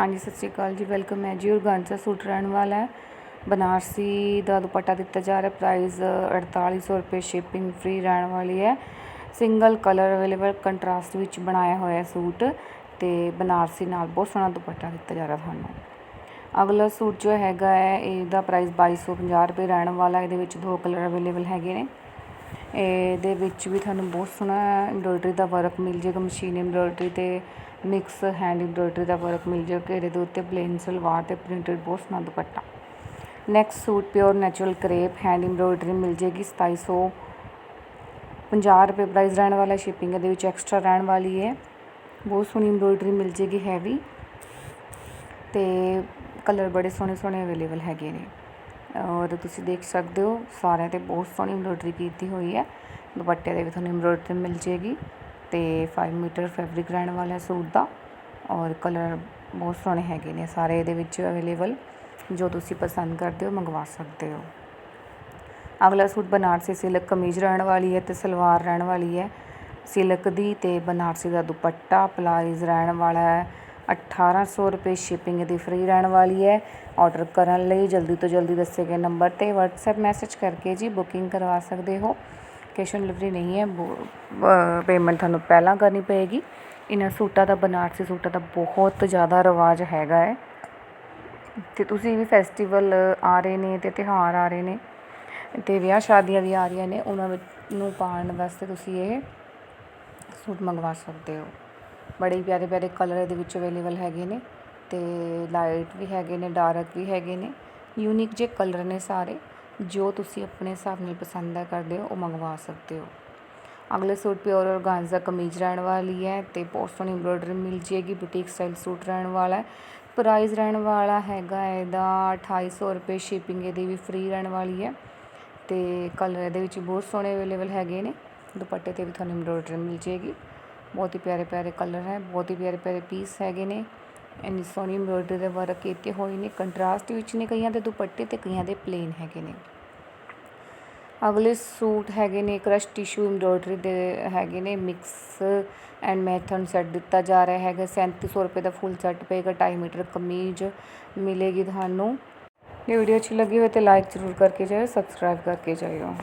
ਹਾਂਜੀ, ਸਤਿ ਸ਼੍ਰੀ ਅਕਾਲ ਜੀ, ਵੈਲਕਮ ਹੈ ਜੀ ਔਰਗਾਂਜ਼ਾ ਸੂਟ ਰਹਿਣ ਵਾਲਾ ਹੈ। ਬਨਾਰਸੀ ਦਾ ਦੁਪੱਟਾ ਦਿੱਤਾ ਜਾ ਰਿਹਾ ਪ੍ਰਾਈਸ 4800 ਰੁਪਏ ਸ਼ਿਪਿੰਗ ਫ੍ਰੀ ਰਹਿਣ ਵਾਲੀ ਹੈ। ਸਿੰਗਲ ਕਲਰ ਅਵੇਲੇਬਲ ਕੰਟਰਾਸਟ ਵਿੱਚ ਬਣਾਇਆ ਹੋਇਆ ਸੂਟ, ਤੇ ਬਨਾਰਸੀ ਨਾਲ ਬਹੁਤ ਸੋਹਣਾ ਦੁਪੱਟਾ ਦਿੱਤਾ ਜਾ ਰਿਹਾ ਤੁਹਾਨੂੰ। ਅਗਲਾ ਸੂਟ ਜੋ ਹੈਗਾ ਹੈ, ਇਹਦਾ ਪ੍ਰਾਈਸ 2250 ਰੁਪਏ ਰਹਿਣ ਵਾਲਾ ਇਹਦੇ ਵਿੱਚ ਦੋ ਕਲਰ ਅਵੇਲੇਬਲ ਹੈਗੇ ਨੇ। ਇਹਦੇ ਵਿੱਚ ਵੀ ਤੁਹਾਨੂੰ ਬਹੁਤ ਸੋਹਣਾ ਐਮਬ੍ਰੋਇਡਰੀ ਦਾ ਵਰਕ ਮਿਲ ਜਾਏਗਾ ਮਸ਼ੀਨ ਐਮਬ੍ਰੋਇਡਰੀ ਅਤੇ ਮਿਕਸ ਹੈਂਡ ਐਮਬ੍ਰੋਇਡਰੀ ਦਾ ਵਰਕ ਮਿਲ ਜਾਏਗਾ, ਘੇਰੇ ਦੇ ਉੱਤੇ ਪਲੇਨ ਸਲਵਾਰ ਅਤੇ ਪ੍ਰਿੰਟਡ ਬਹੁਤ ਸੋਹਣਾ ਦੁਪੱਟਾ। Next suit pure natural crepe hand embroidery ਮਿਲ ਜਾਏਗੀ 2700 50 ਰੁਪਏ ਪ੍ਰਾਈਸ ਰਹਿਣ ਵਾਲਾ ਸ਼ਿਪਿੰਗ ਇਹਦੇ ਵਿੱਚ ਐਕਸਟਰਾ ਰਹਿਣ ਵਾਲੀ ਹੈ। ਬਹੁਤ ਸੋਹਣੀ ਐਮਬ੍ਰੋਇਡਰੀ ਮਿਲ ਜਾਏਗੀ ਹੈਵੀ ਤੇ ਕਲਰ ਬੜੇ ਸੋਹਣੇ ਸੋਹਣੇ ਅਵੇਲੇਬਲ ਹੈਗੇ ਨੇ। ਔਰ ਤੁਸੀਂ ਦੇਖ ਸਕਦੇ ਹੋ, ਸਾਰਿਆਂ ਤੇ ਬਹੁਤ ਸੋਹਣੀ ਐਮਬ੍ਰੋਇਡਰੀ ਕੀਤੀ ਹੋਈ ਹੈ। ਦੁਪੱਟੇ ਦੇ ਵੀ ਤੁਹਾਨੂੰ ਐਮਬ੍ਰੋਇਡਰੀ ਮਿਲ ਜਾਏਗੀ ਤੇ 5 ਮੀਟਰ ਫੈਬਰਿਕ ਰਹਿਣ ਵਾਲਾ ਸੂਟ ਦਾ ਔਰ ਕਲਰ ਬਹੁਤ ਸੋਹਣੇ ਹੈਗੇ ਨੇ, ਸਾਰੇ ਇਹਦੇ ਵਿੱਚ ਅਵੇਲੇਬਲ ਜੋ ਤੁਸੀਂ ਪਸੰਦ ਕਰਦੇ ਹੋ, ਮੰਗਵਾ ਸਕਦੇ ਹੋ। ਅਗਲਾ ਸੂਟ ਬਨਾਰਸੀ ਸਿਲਕ ਕਮੀਜ਼ ਰਹਿਣ ਵਾਲੀ ਹੈ ਤੇ ਸਲਵਾਰ ਰਹਿਣ ਵਾਲੀ ਹੈ। ਸਿਲਕ ਦੀ ਤੇ ਬਨਾਰਸੀ ਦਾ ਦੁਪੱਟਾ ਪਲਾਈਜ਼ ਰਹਿਣ ਵਾਲਾ ਹੈ। 1800 ਰੁਪਏ ਸ਼ਿਪਿੰਗ ਦੀ ਫ੍ਰੀ ਰਹਿਣ ਵਾਲੀ ਹੈ। ਆਰਡਰ ਕਰਨ ਲਈ ਜਲਦੀ ਤੋਂ ਜਲਦੀ ਦੱਸੇ ਗਏ ਨੰਬਰ ਤੇ WhatsApp ਮੈਸੇਜ ਕਰਕੇ ਜੀ ਬੁਕਿੰਗ ਕਰਵਾ ਸਕਦੇ ਹੋ। ਕੈਸ਼ ਔਨ ਡਿਲੀਵਰੀ ਨਹੀਂ ਹੈ ਪੇਮੈਂਟ ਤੁਹਾਨੂੰ ਪਹਿਲਾਂ ਕਰਨੀ ਪਏਗੀ। ਇਹਨਾਂ ਸੂਟਾਂ ਦਾ, ਬਨਾਰਸੀ ਸੂਟਾਂ ਦਾ ਬਹੁਤ ਜ਼ਿਆਦਾ ਰਿਵਾਜ ਹੈਗਾ ਹੈ। ਤੇ ਤੁਸੀਂ ਵੀ ਫੈਸਟੀਵਲ ਆ ਰਹੇ ਨੇ ਤੇ ਤਿਉਹਾਰ ਆ ਰਹੇ ਨੇ ਤੇ ਵਿਆਹ ਸ਼ਾਦੀਆਂ ਵੀ ਆ ਰਹੀਆਂ ਨੇ, ਉਹਨਾਂ ਵਿੱਚ ਨੂੰ ਪਾਉਣ ਵਾਸਤੇ ਤੁਸੀਂ ਇਹ ਸੂਟ ਮੰਗਵਾ ਸਕਦੇ ਹੋ। ਬੜੇ ਹੀ ਪਿਆਰੇ ਪਿਆਰੇ ਕਲਰ ਇਹਦੇ ਵਿੱਚ ਅਵੇਲੇਬਲ ਹੈਗੇ ਨੇ ਤੇ ਲਾਈਟ ਵੀ ਹੈਗੇ ਨੇ ਡਾਰਕ ਵੀ ਹੈਗੇ ਨੇ। ਯੂਨੀਕ ਜੇ ਕਲਰ ਨੇ ਸਾਰੇ, ਜੋ ਤੁਸੀਂ ਆਪਣੇ ਹਿਸਾਬ ਨਾਲ ਪਸੰਦ ਕਰਦੇ ਹੋ, ਉਹ ਮੰਗਵਾ ਸਕਦੇ ਹੋ। ਅਗਲੇ ਸੂਟ ਪਿਓਰ ਔਰਗਾਂਜ਼ਾ ਕਮੀਜ਼ ਰਹਿਣ ਵਾਲੀ ਹੈ ਤੇ ਬਹੁਤ ਸੋਹਣੀ ਐਮਬ੍ਰੋਇਡਰੀ ਮਿਲ ਜੇਗੀ ਬੁਟੀਕ ਸਟਾਈਲ ਸੂਟ ਰਹਿਣ ਵਾਲਾ ਹੈ। ਪ੍ਰਾਈਸ ਰਹਿਣ ਵਾਲਾ ਹੈਗਾ ਇਹਦਾ 2800 ਰੁਪਏ ਸ਼ਿਪਿੰਗ ਇਹਦੀ ਵੀ ਫ੍ਰੀ ਰਹਿਣ ਵਾਲੀ ਹੈ। ਤੇ ਕਲਰ ਇਹਦੇ ਵਿੱਚ ਬਹੁਤ ਸੋਹਣੇ ਅਵੇਲੇਬਲ ਹੈਗੇ ਨੇ। ਦੁਪੱਟੇ ਤੇ ਵੀ ਤੁਹਾਨੂੰ ਐਮਬ੍ਰੋਇਡਰੀ ਮਿਲ ਜੇਗੀ ਬਹੁਤ ਹੀ ਪਿਆਰੇ ਪਿਆਰੇ ਕਲਰ ਹੈ, ਬਹੁਤ ਹੀ ਪਿਆਰੇ ਪਿਆਰੇ ਪੀਸ ਹੈਗੇ ਨੇ। ਇੰਨੀ ਸੋਹਣੀ ਐਮਬ੍ਰੋਇਡਰੀ ਦੇ ਵਰਕ ਕੀਤੇ ਹੋਏ ਨੇ। ਕੰਟਰਾਸਟ ਵਿੱਚ ਨੇ ਕਈਆਂ ਦੇ ਦੁਪੱਟੇ ਤੇ ਕਈਆਂ ਦੇ ਪਲੇਨ ਹੈਗੇ ਨੇ। ਅਗਲੇ ਸੂਟ ਹੈਗੇ ਨੇ ਕ੍ਰਸ਼ ਟਿਸ਼ੂ ਐਮਬ੍ਰੋਇਡਰੀ ਦੇ ਹੈਗੇ ਨੇ। ਮਿਕਸ ਐਂਡ ਮੈਥਨ ਸੈੱਟ ਦਿੱਤਾ ਜਾ ਰਿਹਾ ਹੈਗਾ। 3700 ਰੁਪਏ ਦਾ ਫੁੱਲ ਸੈੱਟ ਪਏਗਾ 2.5 ਮੀਟਰ ਕਮੀਜ਼ ਮਿਲੇਗੀ ਤੁਹਾਨੂੰ। ਇਹ ਵੀਡੀਓ ਅੱਛੀ ਲੱਗੀ ਹੋਵੇ ਤੇ ਲਾਈਕ ਜ਼ਰੂਰ ਕਰਕੇ ਜਾਇਓ ਸਬਸਕ੍ਰਾਈਬ ਕਰਕੇ ਜਾਇਓ।